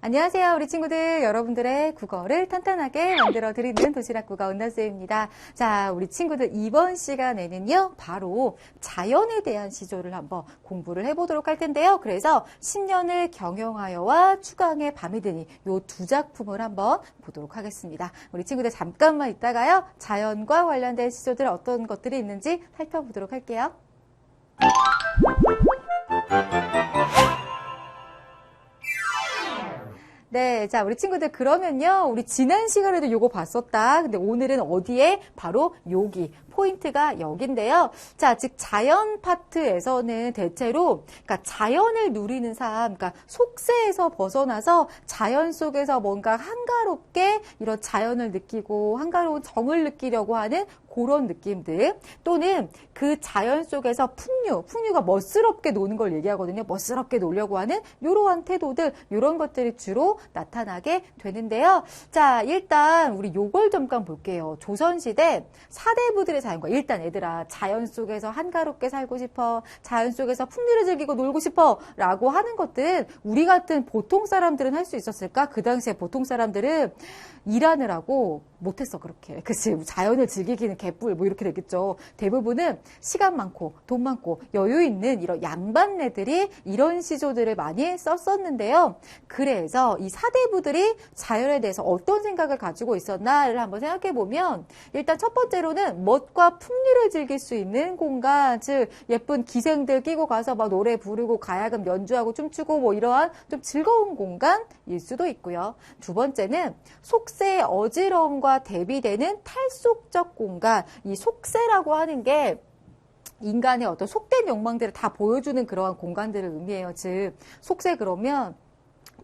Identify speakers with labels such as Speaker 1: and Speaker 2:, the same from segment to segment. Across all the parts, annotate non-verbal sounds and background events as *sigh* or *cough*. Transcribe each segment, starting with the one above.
Speaker 1: 안녕하세요, 우리 친구들. 여러분들의 국어를 탄탄하게 만들어 드리는 도시락 국어 은나쌤입니다. 자, 우리 친구들 이번 시간에는요, 바로 자연에 대한 시조를 한번 공부를 해보도록 할 텐데요. 그래서 10년을 경영하여와 추강의 밤이 드니 요 두 작품을 한번 보도록 하겠습니다. 우리 친구들 잠깐만 있다가요, 자연과 관련된 시조들 어떤 것들이 있는지 살펴보도록 할게요. 네, 자, 우리 친구들 그러면요. 우리 지난 시간에도 요거 봤었다. 근데 오늘은 어디에? 바로 여기. 포인트가 여긴데요. 자, 즉 자연 파트에서는 대체로 그러니까 자연을 누리는 삶, 그러니까 속세에서 벗어나서 자연 속에서 뭔가 한가롭게 이런 자연을 느끼고 한가로운 정을 느끼려고 하는 그런 느낌들 또는 그 자연 속에서 풍류, 풍류가 멋스럽게 노는 걸 얘기하거든요. 멋스럽게 놀려고 하는 이러한 태도들, 이런 것들이 주로 나타나게 되는데요. 자, 일단 우리 요걸 잠깐 볼게요. 조선시대 사대부들의 자연과 일단 얘들아 자연 속에서 한가롭게 살고 싶어 자연 속에서 풍류를 즐기고 놀고 싶어 라고 하는 것들은 우리 같은 보통 사람들은 할 수 있었을까? 그 당시에 보통 사람들은 일하느라고 못했어 그렇게. *laughs* 그치? 자연을 즐기기는 개뿔 뭐 이렇게 되겠죠. 대부분은 시간 많고 돈 많고 여유 있는 이런 양반네들이 이런 시조들을 많이 썼었는데요. 그래서 이 사대부들이 자연에 대해서 어떤 생각을 가지고 있었나를 한번 생각해 보면 일단 첫 번째로는 멋과 풍류를 즐길 수 있는 공간 즉 예쁜 기생들 끼고 가서 막 노래 부르고 가야금 연주하고 춤추고 뭐 이러한 좀 즐거운 공간일 수도 있고요 두 번째는 속세의 어지러움과 대비되는 탈속적 공간, 이 속세라고 하는 게 인간의 어떤 속된 욕망들을 다 보여주는 그러한 공간들을 의미해요. 즉, 속세 그러면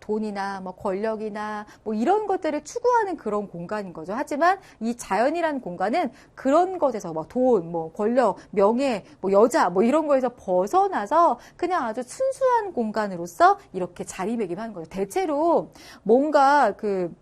Speaker 1: 돈이나 뭐 권력이나 뭐 이런 것들을 추구하는 그런 공간인 거죠. 하지만 이 자연이라는 공간은 그런 것에서 뭐 돈, 뭐 권력, 명예, 뭐 여자 뭐 이런 거에서 벗어나서 그냥 아주 순수한 공간으로서 이렇게 자리매김하는 거죠. 대체로 뭔가 그그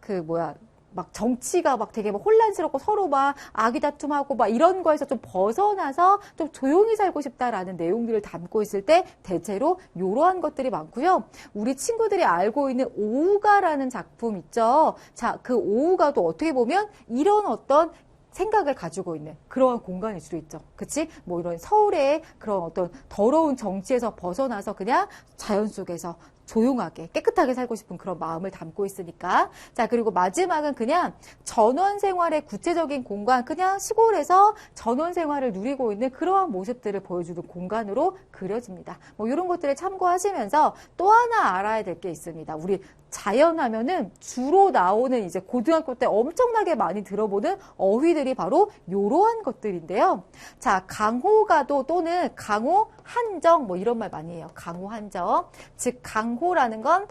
Speaker 1: 그 뭐야 막 정치가 막 되게 막 혼란스럽고 서로 막 아기 다툼하고 막 이런 거에서 좀 벗어나서 좀 조용히 살고 싶다라는 내용들을 담고 있을 때 대체로 이러한 것들이 많고요. 우리 친구들이 알고 있는 오우가라는 작품 있죠. 자, 그 오우가도 어떻게 보면 이런 어떤 생각을 가지고 있는 그러한 공간일 수도 있죠. 그치? 뭐 이런 서울의 그런 어떤 더러운 정치에서 벗어나서 그냥 자연 속에서 조용하게 깨끗하게 살고 싶은 그런 마음을 담고 있으니까 자 그리고 마지막은 그냥 전원 생활의 구체적인 공간 그냥 시골에서 전원 생활을 누리고 있는 그러한 모습들을 보여주는 공간으로 그려집니다. 뭐 이런 것들을 참고하시면서 또 하나 알아야 될 게 있습니다. 우리 자연하면은 주로 나오는 이제 고등학교 때 엄청나게 많이 들어보는 어휘들이 바로 이러한 것들인데요. 자, 강호가도 또는 강호 한정 뭐 이런 말 많이 해요. 강호 한정. 즉 강호라는 건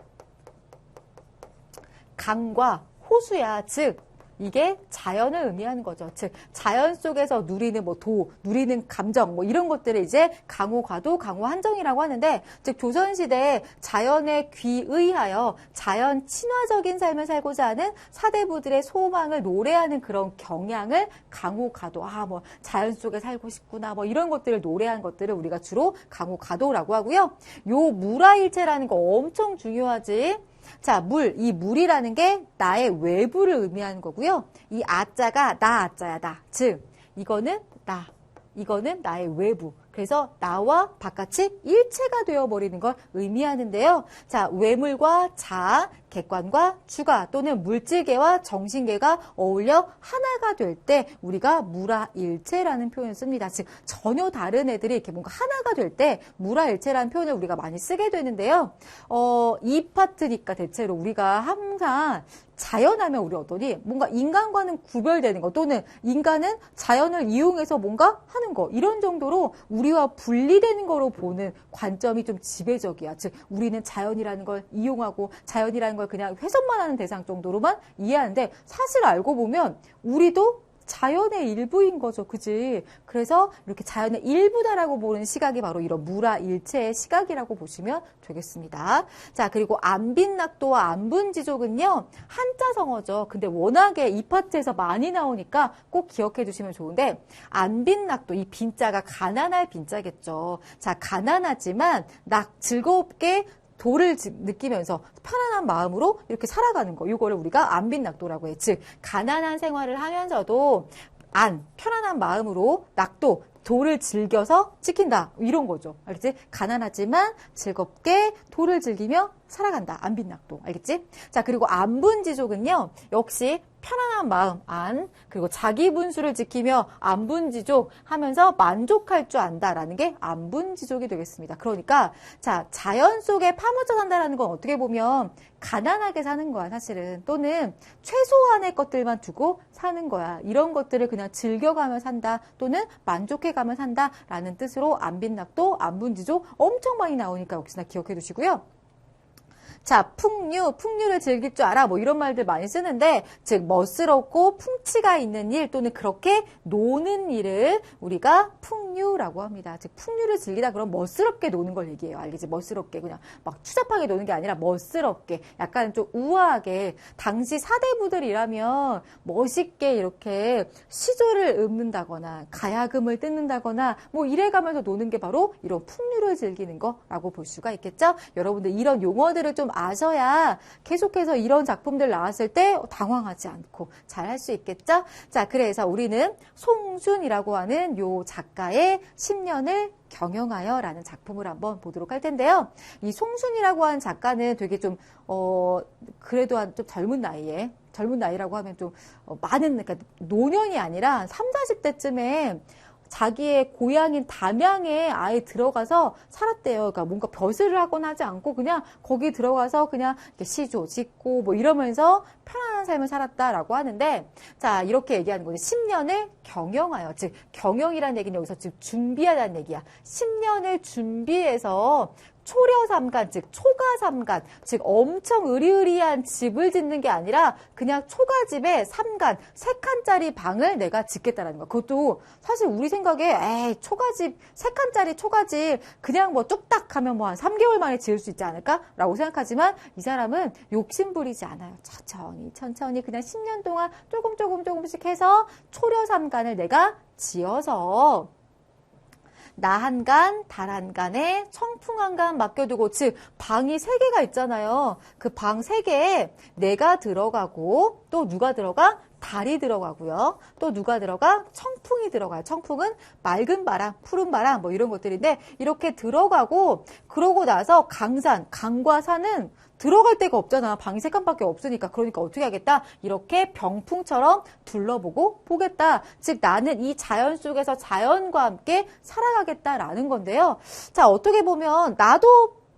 Speaker 1: 강과 호수야. 즉 이게 자연을 의미하는 거죠. 즉 자연 속에서 누리는 뭐 도, 누리는 감정 뭐 이런 것들을 이제 강호 과도, 강호 한정이라고 하는데 즉 조선 시대에 자연에 귀의하여 자연 친화적인 삶을 살고자 하는 사대부들의 소망을 노래하는 그런 경향을 강호 가도 아 뭐 자연 속에 살고 싶구나 뭐 이런 것들을 노래한 것들을 우리가 주로 강호 가도라고 하고요. 요 무라일체라는 거 엄청 중요하지. 자, 물, 이 물이라는 게 나의 외부를 의미하는 거고요. 이 아자가 나 아자야, 나. 즉, 이거는 나. 이거는 나의 외부. 그래서 나와 바깥이 일체가 되어버리는 걸 의미하는데요. 자, 외물과 자, 객관과 주가 또는 물질계와 정신계가 어울려 하나가 될 때 우리가 무라일체라는 표현을 씁니다. 즉 전혀 다른 애들이 이렇게 뭔가 하나가 될 때 무라일체라는 표현을 우리가 많이 쓰게 되는데요. 어, 이 파트니까 대체로 우리가 항상 자연하면 우리 어떠니 뭔가 인간과는 구별되는 거 또는 인간은 자연을 이용해서 뭔가 하는 거 이런 정도로 우리 와 분리되는 거로 보는 관점이 좀 지배적이야. 즉 우리는 자연이라는 걸 이용하고 자연이라는 걸 그냥 훼손만 하는 대상 정도로만 이해하는데 사실 알고 보면 우리도 자연의 일부인 거죠. 그지? 그래서 이렇게 자연의 일부다라고 보는 시각이 바로 이런 무라 일체의 시각이라고 보시면 되겠습니다. 자, 그리고 안빈낙도와 안분지족은요. 한자 성어죠. 근데 워낙에 이 파트에서 많이 나오니까 꼭 기억해 두시면 좋은데 안빈낙도 이 빈자가 가난할 빈자겠죠. 자, 가난하지만 낙 즐겁게 도를 지- 느끼면서 편안한 마음으로 이렇게 살아가는 거. 이거를 우리가 안빈낙도라고 해. 즉 가난한 생활을 하면서도 안 편안한 마음으로 낙도 도를 즐겨서 지킨다 이런 거죠 알겠지 가난하지만 즐겁게 도를 즐기며 살아간다. 안빈낙도 알겠지? 자 그리고 안분지족은요 역시 편안한 마음 안 그리고 자기 분수를 지키며 안분지족 하면서 만족할 줄 안다라는 게 안분지족이 되겠습니다. 그러니까 자 자연 속에 파묻혀 산다라는 건 어떻게 보면 가난하게 사는 거야 사실은. 또는 최소한의 것들만 두고 사는 거야. 이런 것들을 그냥 즐겨가며 산다 또는 만족해가며 산다라는 뜻으로 안빈낙도 안분지족 엄청 많이 나오니까 역시나 기억해 두시고요 자, 풍류, 풍류를 즐길 줄 알아. 뭐 이런 말들 많이 쓰는데, 즉, 멋스럽고 풍치가 있는 일 또는 그렇게 노는 일을 우리가 풍류라고 합니다. 즉, 풍류를 즐기다 그럼 멋스럽게 노는 걸 얘기해요. 알겠지? 멋스럽게 그냥 막 추잡하게 노는 게 아니라 멋스럽게 약간 좀 우아하게 당시 사대부들이라면 멋있게 이렇게 시조를 읊는다거나 가야금을 뜯는다거나 뭐 이래가면서 노는 게 바로 이런 풍류를 즐기는 거라고 볼 수가 있겠죠? 여러분들 이런 용어들을 좀 아셔야 계속해서 이런 작품들 나왔을 때 당황하지 않고 잘 할 수 있겠죠? 자, 그래서 우리는 송순이라고 하는 요 작가의 10년을 경영하여 라는 작품을 한번 보도록 할 텐데요. 이 송순이라고 하는 작가는 되게 좀, 어, 그래도 한 좀 젊은 나이에, 젊은 나이라고 하면 좀 어, 많은, 그러니까 노년이 아니라 3, 40대쯤에 자기의 고향인 담양에 아예 들어가서 살았대요. 그러니까 뭔가 벼슬을 하거나 하지 않고 그냥 거기 들어가서 그냥 시조 짓고 뭐 이러면서 편안한 삶을 살았다라고 하는데 자 이렇게 얘기하는 거죠. 10년을 경영하여 즉 경영이라는 얘기는 여기서 즉 준비하다는 얘기야. 10년을 준비해서 초려 삼간, 즉 초가 삼간, 즉 엄청 으리으리한 집을 짓는 게 아니라 그냥 초가집에 삼간, 세 칸짜리 방을 내가 짓겠다라는 거야. 그것도 사실 우리 생각에 에이 초가집, 세 칸짜리 초가집 그냥 뭐 뚝딱 하면 뭐 한 3개월 만에 지을 수 있지 않을까라고 생각하지만 이 사람은 욕심 부리지 않아요. 천천히 천천히 그냥 10년 동안 조금 조금 조금씩 해서 초려 삼간을 내가 지어서 나한 간, 달한 간에 청풍 한간 맡겨두고, 즉, 방이 세 개가 있잖아요. 그방세 개에 내가 들어가고, 또 누가 들어가? 달이 들어가고요. 또 누가 들어가? 청풍이 들어가요. 청풍은 맑은 바람, 푸른 바람, 뭐 이런 것들인데, 이렇게 들어가고, 그러고 나서 강산, 강과 산은 들어갈 데가 없잖아. 방이 세 칸밖에 없으니까. 그러니까 어떻게 하겠다? 이렇게 병풍처럼 둘러보고 보겠다. 즉, 나는 이 자연 속에서 자연과 함께 살아가겠다라는 건데요. 자, 어떻게 보면 나도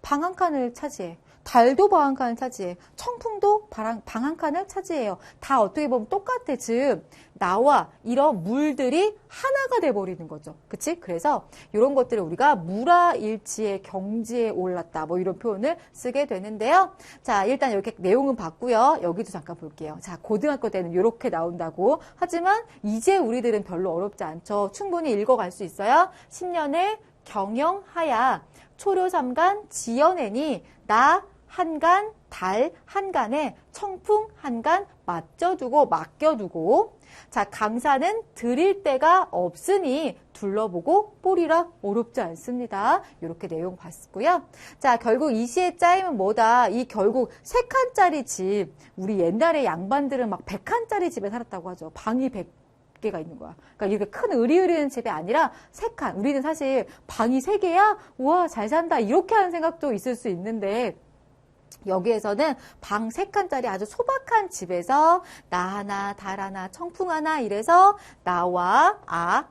Speaker 1: 방 한 칸을 차지해. 달도 방한 칸을 차지해. 청풍도 방한 칸을 차지해요. 다 어떻게 보면 똑같아. 즉, 나와 이런 물들이 하나가 돼 버리는 거죠. 그치? 그래서 이런 것들을 우리가 무라일치의 경지에 올랐다. 뭐 이런 표현을 쓰게 되는데요. 자, 일단 이렇게 내용은 봤고요. 여기도 잠깐 볼게요. 자, 고등학교 때는 이렇게 나온다고. 하지만 이제 우리들은 별로 어렵지 않죠. 충분히 읽어갈 수 있어요. 10년을 경영하야 초료 삼간 지어내니 나 한간 달 한간에 청풍 한간 맞춰두고 맡겨두고 자 강사는 드릴 데가 없으니 둘러보고 뿌리라 어렵지 않습니다. 이렇게 내용 봤고요. 자 결국 이 시의 짜임은 뭐다? 이 결국 세 칸짜리 집 우리 옛날에 양반들은 막 백 칸짜리 집에 살았다고 하죠. 방이 백 개가 있는 거야. 그러니까 이렇게 큰 의리의리한 집이 아니라 세 칸. 우리는 사실 방이 세 개야? 우와, 잘 산다. 이렇게 하는 생각도 있을 수 있는데, 여기에서는 방 세 칸짜리 아주 소박한 집에서 나 하나, 달 하나, 청풍 하나 이래서 나와 아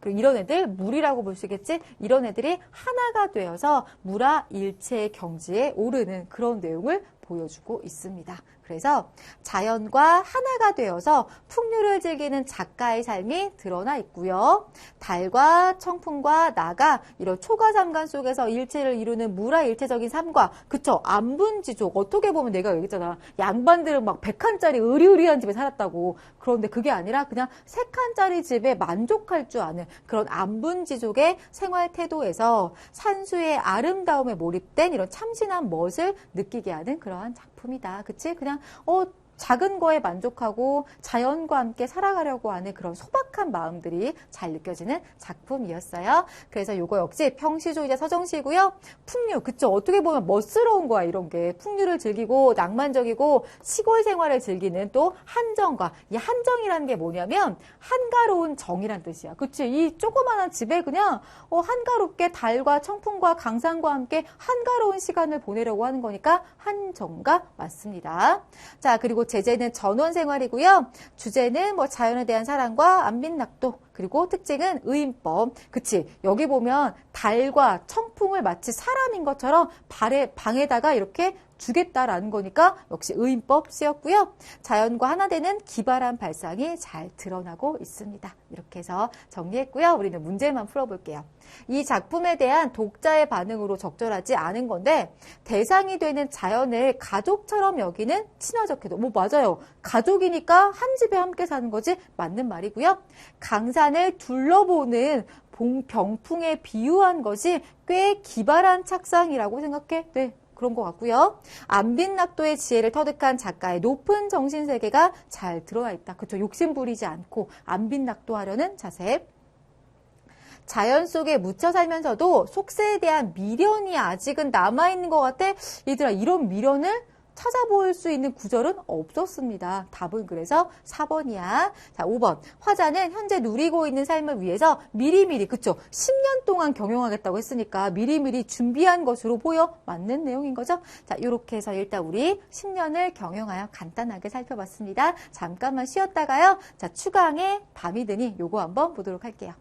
Speaker 1: 그리고 이런 애들 물이라고 볼 수 있겠지? 이런 애들이 하나가 되어서 물화 일체의 경지에 오르는 그런 내용을 보여주고 있습니다. 그래서 자연과 하나가 되어서 풍류를 즐기는 작가의 삶이 드러나 있고요. 달과 청풍과 나가 이런 초가삼간 속에서 일체를 이루는 무라일체적인 삶과 그쵸? 안분지족. 어떻게 보면 내가 얘기했잖아. 양반들은 막 백칸짜리 의리의리한 집에 살았다고. 그런데 그게 아니라 그냥 세 칸짜리 집에 만족할 줄 아는 그런 안분지족의 생활 태도에서 산수의 아름다움에 몰입된 이런 참신한 멋을 느끼게 하는 그러한 작품 이다. 그치? 그냥 어 작은 거에 만족하고 자연과 함께 살아가려고 하는 그런 소박한 마음들이 잘 느껴지는 작품이었어요. 그래서 요거 역시 평시조이자 서정시고요. 풍류, 그쵸. 어떻게 보면 멋스러운 거야, 이런 게. 풍류를 즐기고 낭만적이고 시골 생활을 즐기는 또 한정과 이 한정이라는 게 뭐냐면 한가로운 정이란 뜻이야. 그치. 이 조그마한 집에 그냥 어, 한가롭게 달과 청풍과 강산과 함께 한가로운 시간을 보내려고 하는 거니까 한정가 맞습니다. 자, 그리고 제재는 전원 생활이고요. 주제는 뭐 자연에 대한 사랑과 안빈낙도 그리고 특징은 의인법. 그치. 여기 보면 달과 청풍을 마치 사람인 것처럼 발에, 방에다가 이렇게 주겠다라는 거니까 역시 의인법 쓰였고요. 자연과 하나 되는 기발한 발상이 잘 드러나고 있습니다. 이렇게 해서 정리했고요. 우리는 문제만 풀어볼게요. 이 작품에 대한 독자의 반응으로 적절하지 않은 건데 대상이 되는 자연을 가족처럼 여기는 친화적 해도 뭐 맞아요. 가족이니까 한 집에 함께 사는 거지 맞는 말이고요. 강 산을 둘러보는 봉병풍에 비유한 것이 꽤 기발한 착상이라고 생각해. 네, 그런 것 같고요. 안빈낙도의 지혜를 터득한 작가의 높은 정신세계가 잘 드러나 있다. 그쵸? 욕심 부리지 않고 안빈낙도 하려는 자세. 자연 속에 묻혀 살면서도 속세에 대한 미련이 아직은 남아있는 것 같아. 얘들아, 이런 미련을 찾아볼 수 있는 구절은 없었습니다. 답은 그래서 4번이야. 자, 5번. 화자는 현재 누리고 있는 삶을 위해서 미리미리, 그쵸? 10년 동안 경영하겠다고 했으니까 미리미리 준비한 것으로 보여 맞는 내용인 거죠? 자, 이렇게 해서 일단 우리 10년을 경영하여 간단하게 살펴봤습니다. 잠깐만 쉬었다가요. 자, 추강의 밤이 드니 요거 한번 보도록 할게요.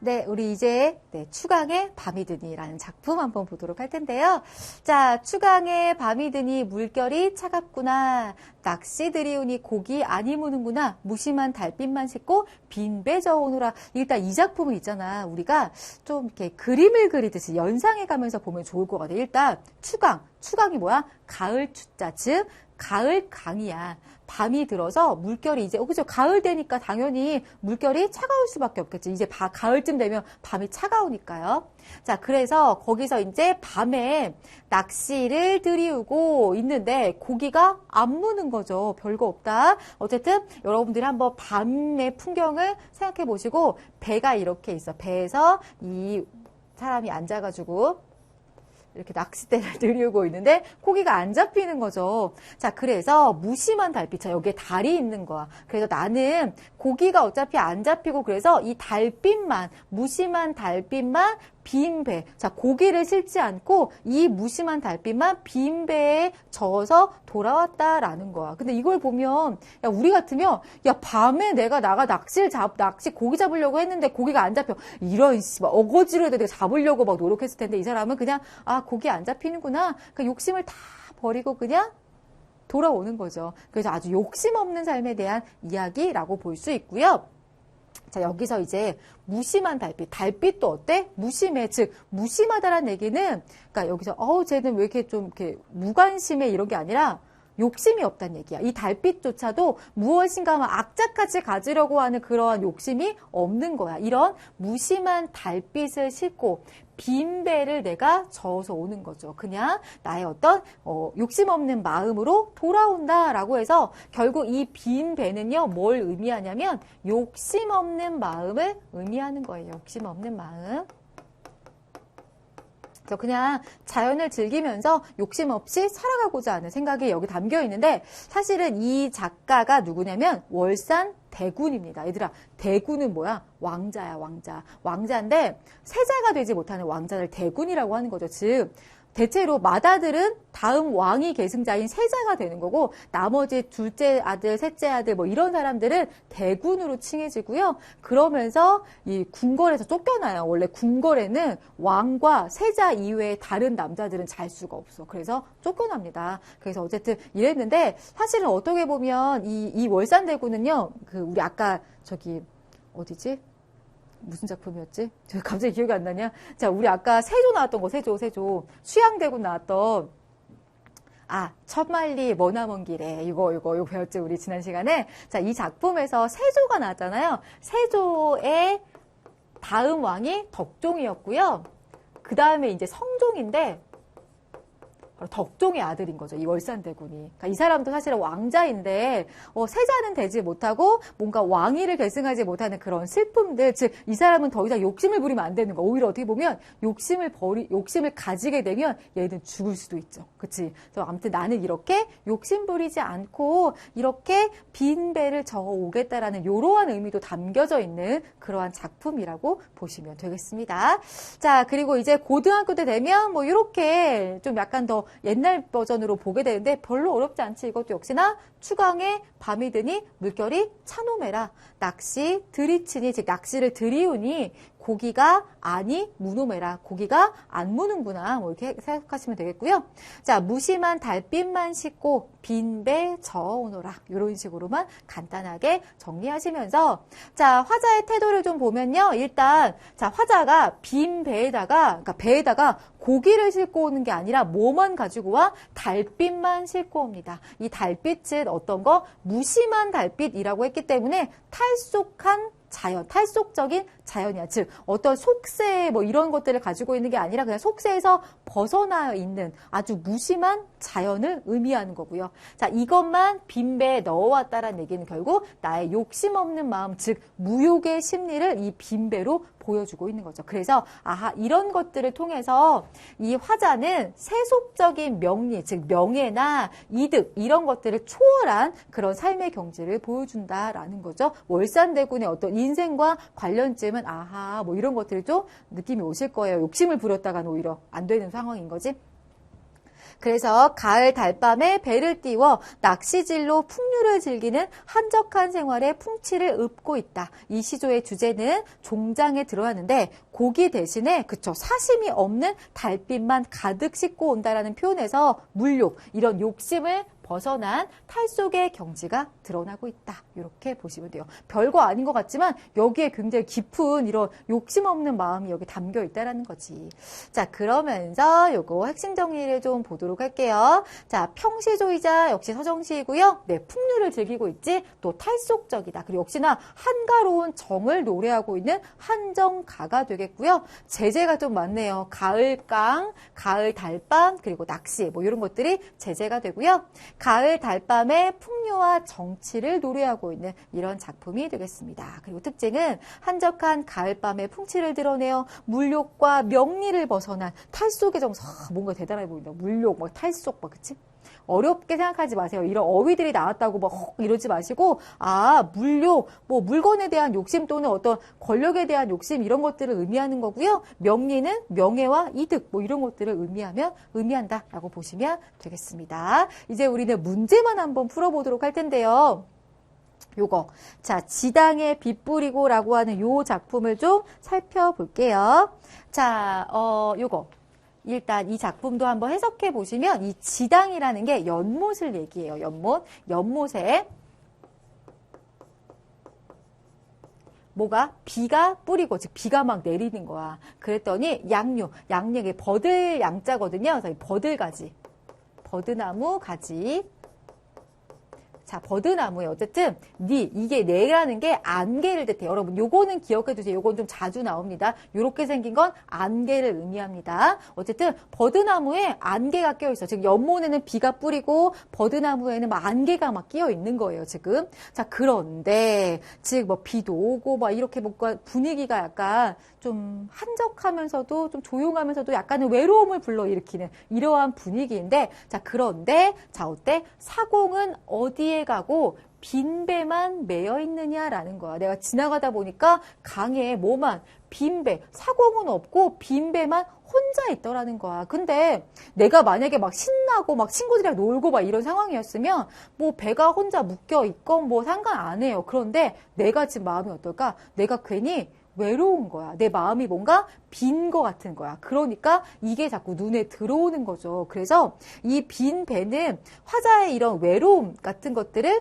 Speaker 1: 네, 우리 이제 네, 추강의 밤이 드니라는 작품 한번 보도록 할 텐데요. 자, 추강의 밤이 드니 물결이 차갑구나. 낚시 들이우니 고기 아니 무는구나. 무심한 달빛만 씻고 빈배 저오느라. 일단 이 작품은 있잖아. 우리가 좀 이렇게 그림을 그리듯이 연상해 가면서 보면 좋을 것 같아. 일단 추강. 추강이 뭐야? 가을 추자. 즉 가을 강이야. 밤이 들어서 물결이 이제, 어, 그죠? 가을 되니까 당연히 물결이 차가울 수밖에 없겠지. 이제 바, 가을쯤 되면 밤이 차가우니까요. 자, 그래서 거기서 이제 밤에 낚시를 들이우고 있는데 고기가 안 무는 거죠. 별거 없다. 어쨌든 여러분들이 한번 밤의 풍경을 생각해 보시고 배가 이렇게 있어. 배에서 이 사람이 앉아가지고 이렇게 낚싯대를 *laughs* 들이우고 있는데 고기가 안 잡히는 거죠. 자, 그래서 무심한 달빛. 자, 여기에 달이 있는 거야. 그래서 나는 고기가 어차피 안 잡히고 그래서 이 달빛만, 무심한 달빛만 빈 배. 자, 고기를 실지 않고 이 무심한 달빛만 빈 배에 저어서 돌아왔다라는 거야. 근데 이걸 보면, 야, 우리 같으면, 야, 밤에 내가 나가 낚시를 잡, 낚시 고기 잡으려고 했는데 고기가 안 잡혀. 이런, 씨, 막 어거지로 해도 내가 잡으려고 막 노력했을 텐데 이 사람은 그냥, 아, 고기 안 잡히는구나. 그 욕심을 다 버리고 그냥 돌아오는 거죠. 그래서 아주 욕심 없는 삶에 대한 이야기라고 볼 수 있고요. 자, 여기서 이제 무심한 달빛. 달빛도 어때? 무심해. 즉, 무심하다라는 얘기는, 그러니까 여기서, 어우, 쟤는 왜 이렇게 좀 이렇게 무관심해 이런 게 아니라, 욕심이 없다는 얘기야. 이 달빛조차도 무엇인가 악착같이 가지려고 하는 그러한 욕심이 없는 거야. 이런 무심한 달빛을 싣고 빈 배를 내가 저어서 오는 거죠. 그냥 나의 어떤 어, 욕심 없는 마음으로 돌아온다라고 해서 결국 이 빈 배는요 뭘 의미하냐면 욕심 없는 마음을 의미하는 거예요. 욕심 없는 마음. 그래서 그냥 자연을 즐기면서 욕심 없이 살아가고자 하는 생각이 여기 담겨 있는데 사실은 이 작가가 누구냐면 월산 대군입니다. 얘들아, 대군은 뭐야? 왕자야, 왕자. 왕자인데 세자가 되지 못하는 왕자를 대군이라고 하는 거죠. 즉 대체로 맏아들은 다음 왕이 계승자인 세자가 되는 거고 나머지 둘째 아들, 셋째 아들 뭐 이런 사람들은 대군으로 칭해지고요. 그러면서 이 궁궐에서 쫓겨나요. 원래 궁궐에는 왕과 세자 이외에 다른 남자들은 잘 수가 없어. 그래서 쫓겨납니다. 그래서 어쨌든 이랬는데 사실은 어떻게 보면 이, 이 월산대군은요. 그 우리 아까 저기 어디지? 무슨 작품이었지? 저 갑자기 기억이 안 나냐? 자, 우리 아까 세조 나왔던 거, 세조, 세조. 수양대군 나왔던, 아, 첫만리 머나먼 길에, 이거, 이거, 이거 배웠죠, 우리 지난 시간에. 자, 이 작품에서 세조가 나왔잖아요. 세조의 다음 왕이 덕종이었고요. 그 다음에 이제 성종인데, 바로 덕종의 아들인 거죠. 이 월산대군이. 그러니까 이 사람도 사실은 왕자인데 어, 세자는 되지 못하고 뭔가 왕위를 계승하지 못하는 그런 슬픔들. 즉 이 사람은 더 이상 욕심을 부리면 안 되는 거. 오히려 어떻게 보면 욕심을 버리 욕심을 가지게 되면 얘는 죽을 수도 있죠. 그렇지? 아무튼 나는 이렇게 욕심 부리지 않고 이렇게 빈 배를 저어 오겠다라는 이러한 의미도 담겨져 있는 그러한 작품이라고 보시면 되겠습니다. 자, 그리고 이제 고등학교 때 되면 뭐 이렇게 좀 약간 더 옛날 버전으로 보게 되는데 별로 어렵지 않지. 이것도 역시나 추강에 밤이 드니 물결이 차노매라. 낚시 들이치니 즉 낚시를 들이우니 고기가 아니 무노매라. 고기가 안 무는구나. 뭐 이렇게 생각하시면 되겠고요. 자, 무심한 달빛만 씻고 빈배 저어오노라. 이런 식으로만 간단하게 정리하시면서 자, 화자의 태도를 좀 보면요. 일단 자, 화자가 빈 배에다가 그러니까 배에다가 고기를 싣고 오는 게 아니라 뭐만 가지고 와? 달빛만 싣고 옵니다. 이 달빛은 어떤 거? 무심한 달빛이라고 했기 때문에 탈속한 자연, 탈속적인 자연이야. 즉, 어떤 속세 뭐 이런 것들을 가지고 있는 게 아니라 그냥 속세에서 벗어나 있는 아주 무심한 자연을 의미하는 거고요. 자, 이것만 빈배에 넣어왔다라는 얘기는 결국 나의 욕심 없는 마음, 즉, 무욕의 심리를 이 빈배로 보여주고 있는 거죠. 그래서 아하 이런 것들을 통해서 이 화자는 세속적인 명리, 즉 명예나 이득 이런 것들을 초월한 그런 삶의 경지를 보여준다라는 거죠. 월산대군의 어떤 인생과 관련점은 아하 뭐 이런 것들이 좀 느낌이 오실 거예요. 욕심을 부렸다가는 오히려 안 되는 상황인 거지. 그래서 가을 달밤에 배를 띄워 낚시질로 풍류를 즐기는 한적한 생활의 풍치를 읊고 있다. 이 시조의 주제는 종장에 들어왔는데 고기 대신에 그쵸 사심이 없는 달빛만 가득 싣고 온다라는 표현에서 물욕 이런 욕심을 벗어난 탈속의 경지가 드러나고 있다. 이렇게 보시면 돼요. 별거 아닌 것 같지만 여기에 굉장히 깊은 이런 욕심 없는 마음이 여기 담겨 있다라는 거지. 자, 그러면서 요거 핵심 정리를 좀 보도록 할게요. 자, 평시조이자 역시 서정시이고요. 네, 풍류를 즐기고 있지. 또 탈속적이다. 그리고 역시나 한가로운 정을 노래하고 있는 한정가가 되겠고요. 제재가 좀 많네요. 가을강, 가을 달밤, 그리고 낚시 뭐 이런 것들이 제재가 되고요. 가을 달밤의 풍요와 정치를 노래하고 있는 이런 작품이 되겠습니다. 그리고 특징은 한적한 가을밤의 풍치를 드러내어 물욕과 명리를 벗어난 탈속의 정서 아, 뭔가 대단해 보인다. 물욕, 막 탈속, 막 그치? 어렵게 생각하지 마세요. 이런 어휘들이 나왔다고 막 이러지 마시고 아 물욕, 뭐 물건에 대한 욕심 또는 어떤 권력에 대한 욕심 이런 것들을 의미하는 거고요. 명리는 명예와 이득 뭐 이런 것들을 의미하면 의미한다라고 보시면 되겠습니다. 이제 우리는 문제만 한번 풀어보도록 할 텐데요. 요거. 자, 지당에 빛 뿌리고라고 하는 요 작품을 좀 살펴볼게요. 자, 어, 요거. 일단 이 작품도 한번 해석해 보시면 이 지당이라는 게 연못을 얘기해요. 연못. 연못에 뭐가 비가 뿌리고 즉 비가 막 내리는 거야. 그랬더니 양류, 양력의 버들 양자거든요. 그래서 버들가지, 버드나무 가지. 자, 버드나무에 어쨌든 니 이게 내라는 게 안개를 뜻해. 요 여러분, 요거는 기억해 두세요. 요건 좀 자주 나옵니다. 요렇게 생긴 건 안개를 의미합니다. 어쨌든 버드나무에 안개가 끼어 있어. 지금 연못에는 비가 뿌리고 버드나무에는 막 안개가 막 끼어 있는 거예요, 지금. 자, 그런데 즉 뭐 비도 오고 막 이렇게 뭔가 분위기가 약간 좀 한적하면서도 좀 조용하면서도 약간의 외로움을 불러일으키는 이러한 분위기인데 자, 그런데 자, 어때? 사공은 어디에 가고 빈 배만 매여 있느냐라는 거야. 내가 지나가다 보니까 강에 뭐만 빈 배, 사공은 없고 빈 배만 혼자 있더라는 거야. 근데 내가 만약에 막 신나고 막 친구들이랑 놀고 막 이런 상황이었으면 뭐 배가 혼자 묶여 있건 뭐 상관 안 해요. 그런데 내가 지금 마음이 어떨까? 내가 괜히 외로운 거야. 내 마음이 뭔가 빈것 같은 거야. 그러니까 이게 자꾸 눈에 들어오는 거죠. 그래서 이 빈 배는 화자의 이런 외로움 같은 것들을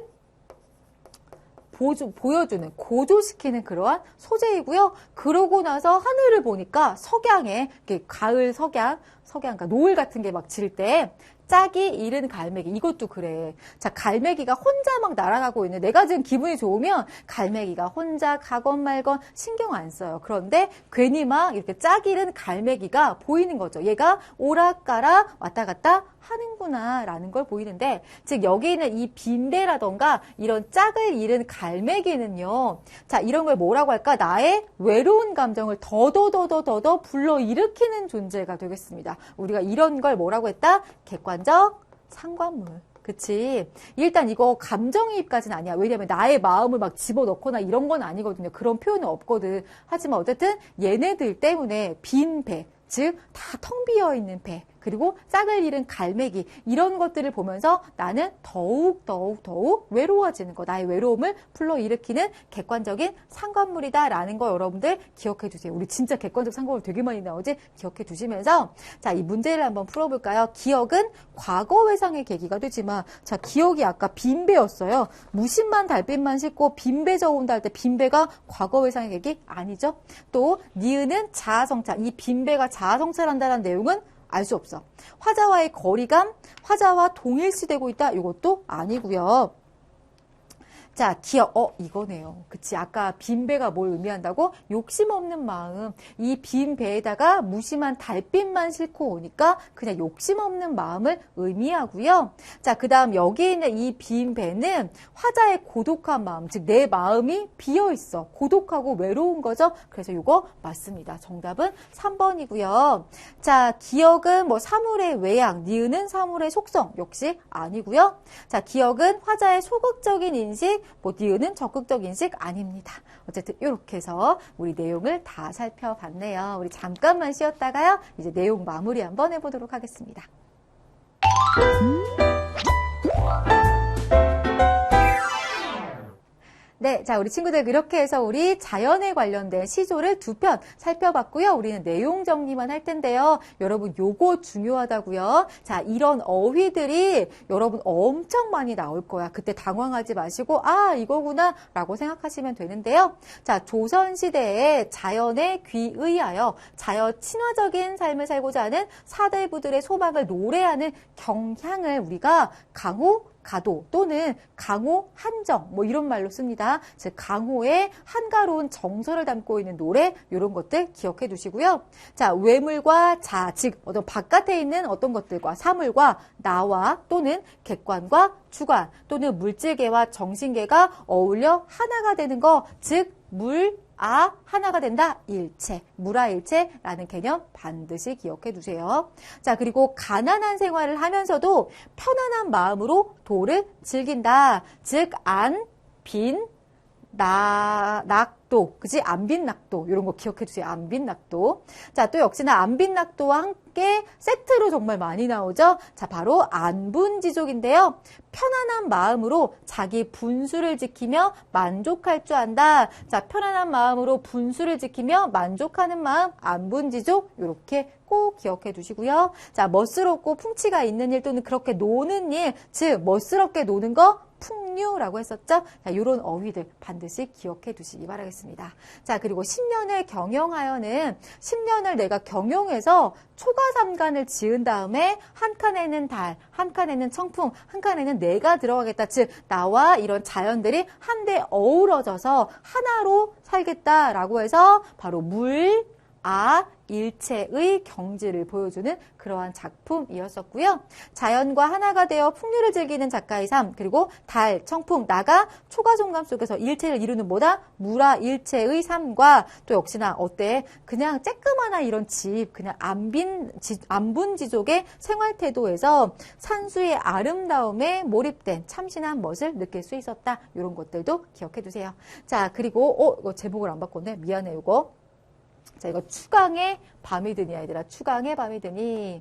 Speaker 1: 보조, 보여주는, 고조시키는 그러한 소재이고요. 그러고 나서 하늘을 보니까 석양에, 가을 석양, 석양, 그러니까 노을 같은 게 막 질 때 짝이 잃은 갈매기. 이것도 그래. 자, 갈매기가 혼자 막 날아가고 있는 내가 지금 기분이 좋으면 갈매기가 혼자 가건 말건 신경 안 써요. 그런데 괜히 막 이렇게 짝이 잃은 갈매기가 보이는 거죠. 얘가 오락가락 왔다 갔다 하는구나 라는 걸 보이는데 즉 여기 있는 이 빈대라던가 이런 짝을 잃은 갈매기는요 자 이런 걸 뭐라고 할까 나의 외로운 감정을 더더더더더더 불러일으키는 존재가 되겠습니다 우리가 이런 걸 뭐라고 했다 객관 적 상관물 그치. 일단 이거 감정이입까지는 아니야. 왜냐면 나의 마음을 막 집어넣거나 이런 건 아니거든요. 그런 표현은 없거든. 하지만 어쨌든 얘네들 때문에 빈 배, 즉, 다 텅 비어 있는 배, 그리고 짝을 잃은 갈매기, 이런 것들을 보면서 나는 더욱, 더욱, 더욱 외로워지는 거, 나의 외로움을 불러일으키는 객관적인 상관물이다라는 거 여러분들 기억해 주세요. 우리 진짜 객관적 상관물 되게 많이 나오지? 기억해 두시면서, 자, 이 문제를 한번 풀어볼까요? 기억은 과거 회상의 계기가 되지만, 자, 기억이 아까 빈배였어요. 무심만 달빛만 싣고 빈배 저온다 할 때 빈배가 과거 회상의 계기 아니죠? 또, 니은은 자아성찰, 이 빈배가 자아성찰한다는 내용은 알 수 없어. 화자와의 거리감, 화자와 동일시되고 있다. 이것도 아니고요. 자, 기억. 어, 이거네요. 그치. 아까 빈배가 뭘 의미한다고? 욕심 없는 마음. 이 빈 배에다가 무심한 달빛만 싣고 오니까 그냥 욕심 없는 마음을 의미하고요. 자, 그 다음 여기 있는 이 빈 배는 화자의 고독한 마음. 즉, 내 마음이 비어 있어. 고독하고 외로운 거죠. 그래서 이거 맞습니다. 정답은 3번이고요. 자, 기억은 뭐 사물의 외양, 니은은 사물의 속성. 역시 아니고요. 자, 기억은 화자의 소극적인 인식, 뭐 니은은 적극적 인식 아닙니다. 어쨌든 이렇게 해서 우리 내용을 다 살펴봤네요. 우리 잠깐만 쉬었다가요. 이제 내용 마무리 한번 해보도록 하겠습니다. 네, 자, 우리 친구들 이렇게 해서 우리 자연에 관련된 시조를 두 편 살펴봤고요. 우리는 내용 정리만 할 텐데요. 여러분, 요거 중요하다고요. 자, 이런 어휘들이 여러분 엄청 많이 나올 거야. 그때 당황하지 마시고, 아, 이거구나, 라고 생각하시면 되는데요. 자, 조선시대에 자연에 귀의하여 자연 친화적인 삶을 살고자 하는 사대부들의 소망을 노래하는 경향을 우리가 강호 가도 또는 강호 한정 뭐 이런 말로 씁니다. 즉 강호의 한가로운 정서를 담고 있는 노래 이런 것들 기억해 두시고요. 자 외물과 자, 즉 어떤 바깥에 있는 어떤 것들과 사물과 나와 또는 객관과 주관 또는 물질계와 정신계가 어울려 하나가 되는 거, 즉 물, 아 하나가 된다 일체 무라일체라는 개념 반드시 기억해 두세요. 자 그리고 가난한 생활을 하면서도 편안한 마음으로 도를 즐긴다. 즉 안, 빈, 나, 낙도, 그지? 안빈 낙도. 이런 거 기억해 주세요. 안빈 낙도. 자, 또 역시나 안빈 낙도와 함께 세트로 정말 많이 나오죠? 자, 바로 안분 지족인데요. 편안한 마음으로 자기 분수를 지키며 만족할 줄 안다. 자, 편안한 마음으로 분수를 지키며 만족하는 마음, 안분지족. 이렇게 꼭 기억해 두시고요. 자, 멋스럽고 풍치가 있는 일 또는 그렇게 노는 일, 즉, 멋스럽게 노는 거, 풍류라고 했었죠? 자, 이런 어휘들 반드시 기억해 두시기 바라겠습니다. 자, 그리고 10년을 경영하여는 10년을 내가 경영해서 초과 삼간을 지은 다음에 한 칸에는 달, 한 칸에는 청풍, 한 칸에는 내가 들어가겠다. 즉, 나와 이런 자연들이 한데 어우러져서 하나로 살겠다라고 해서 바로 물, 아, 일체의 경지를 보여주는 그러한 작품이었었고요. 자연과 하나가 되어 풍류를 즐기는 작가의 삶, 그리고 달, 청풍, 나가 초가종감 속에서 일체를 이루는 뭐다? 무라 일체의 삶과 또 역시나 어때? 그냥 쬐끄마한 이런 집, 그냥 안빈, 안분지족의 생활 태도에서 산수의 아름다움에 몰입된 참신한 멋을 느낄 수 있었다. 이런 것들도 기억해 두세요. 자, 그리고, 어, 제목을 안 바꿨네. 미안해, 이거. 자, 이거 추강의 밤이 드니, 아이들아. 추강의 밤이 드니.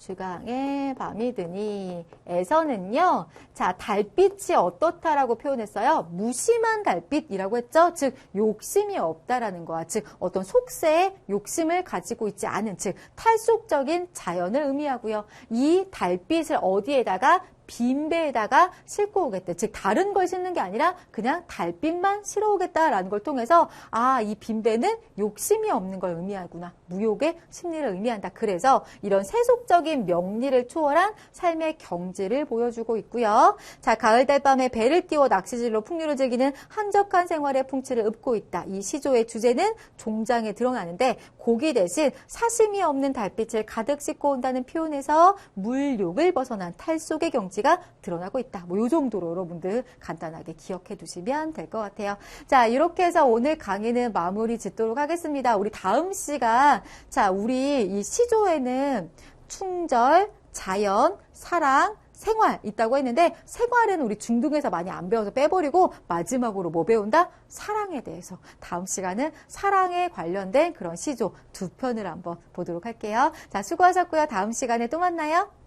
Speaker 1: 주강의 밤이 드니 에서는요. 자, 달빛이 어떻다라고 표현했어요? 무심한 달빛이라고 했죠. 즉 욕심이 없다라는 거야. 즉 어떤 속세에 욕심을 가지고 있지 않은 즉 탈속적인 자연을 의미하고요. 이 달빛을 어디에다가 빈 배에다가 싣고 오겠다. 즉 다른 걸 싣는 게 아니라 그냥 달빛만 실어 오겠다라는 걸 통해서 아, 이 빈 배는 욕심이 없는 걸 의미하구나. 무욕의 심리를 의미한다. 그래서 이런 세속적인 명리를 초월한 삶의 경지를 보여주고 있고요. 자, 가을 달밤에 배를 띄워 낚시질로 풍류를 즐기는 한적한 생활의 풍치를 읊고 있다. 이 시조의 주제는 종장에 드러나는데 고기 대신 사심이 없는 달빛을 가득 싣고 온다는 표현에서 물욕을 벗어난 탈속의 경지 가 드러나고 있다. 뭐요 정도로 여러분들 간단하게 기억해 두시면 될 것 같아요. 자, 이렇게 해서 오늘 강의는 마무리 짓도록 하겠습니다. 우리 다음 시간 자, 우리 이 시조에는 충절, 자연, 사랑, 생활 있다고 했는데 생활은 우리 중등에서 많이 안 배워서 빼버리고 마지막으로 뭐 배운다? 사랑에 대해서 다음 시간은 사랑에 관련된 그런 시조 두 편을 한번 보도록 할게요. 자 수고하셨고요. 다음 시간에 또 만나요.